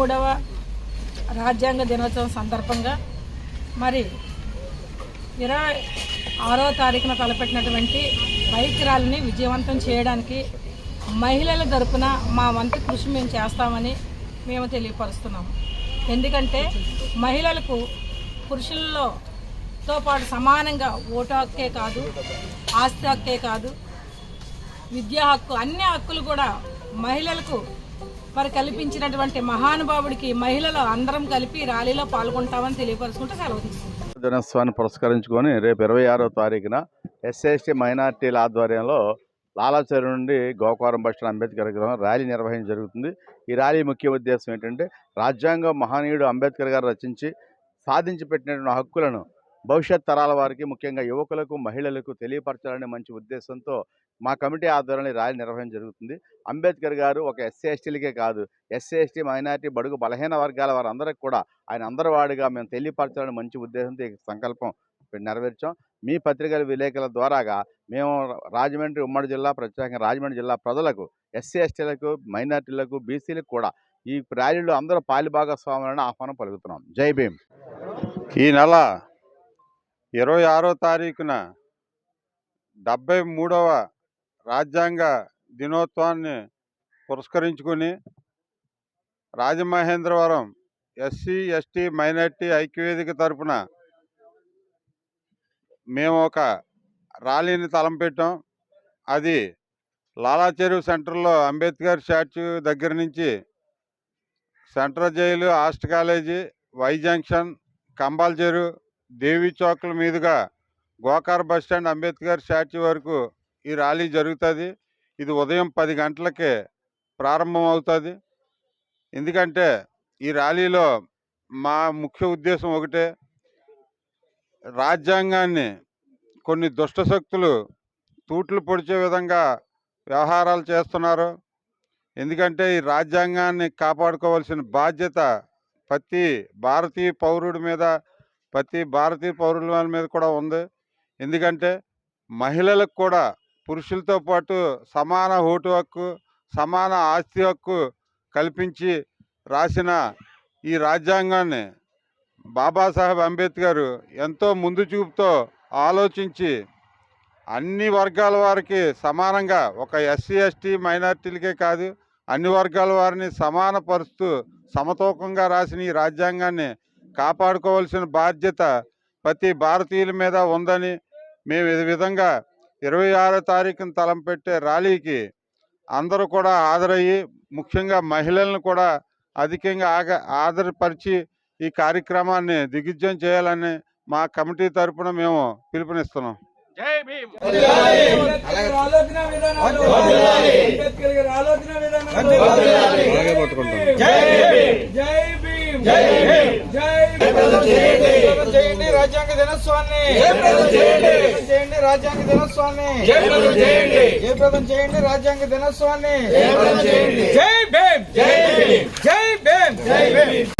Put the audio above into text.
మూడవ రాజ్యాంగ దినోత్సవం సందర్భంగా మరి ఇరవై ఆరో తారీఖున తలపెట్టినటువంటి బైక్ ర్యాలీని విజయవంతం చేయడానికి మహిళల తరపున మా వంతు కృషి మేము చేస్తామని మేము తెలియపరుస్తున్నాము ఎందుకంటే మహిళలకు పురుషులతో పాటు సమానంగా ఓటు హక్కే కాదు ఆస్తి హక్కే కాదు విద్యా హక్కు అన్ని హక్కులు కూడా మహిళలకు మరి కల్పించినటువంటి మహానుభావుడికి మహిళలు అందరం కలిపి ర్యాలీలో పాల్గొంటామని తెలియపరుచుకుంటూ సెలవు తీసుకుంటాం దినోత్సవాన్ని పురస్కరించుకొని రేపు ఇరవై ఆరో తారీఖున ఎస్సీఎస్టీ మైనార్టీల ఆధ్వర్యంలో లాలాచేరు నుండి గోకవరం బస్ అంబేద్కర్ విగ్రహం ర్యాలీ నిర్వహించడం జరుగుతుంది. ఈ ర్యాలీ ముఖ్య ఉద్దేశం ఏంటంటే రాజ్యాంగం మహనీయుడు అంబేద్కర్ గారు రచించి సాధించి పెట్టినటువంటి హక్కులను భవిష్యత్ తరాల వారికి ముఖ్యంగా యువకులకు మహిళలకు తెలియపరచాలనే మంచి ఉద్దేశంతో మా కమిటీ ఆధ్వర్యంలో ర్యాలీ నిర్వహించడం జరుగుతుంది. అంబేద్కర్ గారు ఒక ఎస్సీ ఎస్టీలకే కాదు. ఎస్సీ ఎస్టీ మైనార్టీ బడుగు బలహీన వర్గాల వారందరికి కూడా ఆయన అందరి వాడిగా మేము తెలియపరచాలని మంచి ఉద్దేశంతో ఈ సంకల్పం నెరవేర్చాం. మీ పత్రికల విలేకరుల ద్వారాగా మేము రాజమండ్రి ఉమ్మడి జిల్లా ప్రత్యేకంగా రాజమండ్రి జిల్లా ప్రజలకు ఎస్సీ ఎస్టీలకు మైనార్టీలకు బీసీలకు కూడా ఈ ర్యాలీలో అందరూ పాలిభాగస్వాములను ఆహ్వానం పలుకుతున్నాం. జై భీమ్. ఈ నెల ఇరవై ఆరో తారీఖున డెబ్బై మూడవ రాజ్యాంగ దినోత్సవాన్ని పురస్కరించుకుని రాజమహేంద్రవరం ఎస్సీ ఎస్టీ మైనార్టీ ఐక్యవేదిక తరపున మేము ఒక ర్యాలీని తలంపెట్టాం. అది లాలా చెరువు సెంటర్లో అంబేద్కర్ స్టాచ్యూ దగ్గర నుంచి central jail arts college Y junction Kambal చెరువు దేవి చౌక్ల మీదుగా గోకార్ బస్ స్టాండ్ అంబేద్కర్ స్టాచ్యూ వరకు ఈ ర్యాలీ జరుగుతుంది. ఇది ఉదయం పది గంటలకే ప్రారంభం అవుతుంది. ఎందుకంటే ఈ ర్యాలీలో మా ముఖ్య ఉద్దేశం ఒకటే. రాజ్యాంగాన్ని కొన్ని దుష్ట శక్తులు తూట్లు పొడిచే విధంగా వ్యవహారాలు చేస్తున్నారు. ఎందుకంటే ఈ రాజ్యాంగాన్ని కాపాడుకోవాల్సిన బాధ్యత ప్రతి భారతీయ పౌరుడి మీద ప్రతి భారతీయ పౌరుల మీద కూడా ఉంది. ఎందుకంటే మహిళలకు కూడా పురుషులతో పాటు సమాన ఓటు హక్కు సమాన ఆస్తి హక్కు కల్పించి రాసిన ఈ రాజ్యాంగాన్ని బాబాసాహెబ్ అంబేద్కర్ ఎంతో ముందు చూపుతో ఆలోచించి అన్ని వర్గాల వారికి సమానంగా ఒక ఎస్సీ ఎస్టీ మైనార్టీలకే కాదు అన్ని వర్గాల వారిని సమానపరుస్తూ సమతూకంగా రాసిన ఈ రాజ్యాంగాన్ని కాపాడుకోవాల్సిన బాధ్యత ప్రతి భారతీయుల మీద ఉందని మేము ఈ విధంగా ఇరవై ఆరో తారీఖున తలంపెట్టే ర్యాలీకి అందరూ కూడా హాజరయ్యి ముఖ్యంగా మహిళలను కూడా అధికంగా ఆగ ఆదరపరిచి ఈ కార్యక్రమాన్ని దిగ్విజయం చేయాలని మా కమిటీ తరపున మేము పిలుపునిస్తున్నాం. జై భీమ్! జై భీమ్ జై భీమ్ జై భీమ్ చేయండి రాజ్యాంగ దినోత్సవాన్ని. చేయండి రాజ్యాంగ దినోత్సవాన్ని జయప్రదం చేయండి రాజ్యాంగ దినోత్సవాన్ని. జై భీమ్. జై భీమ్. జై భీమ్. జై భీమ్.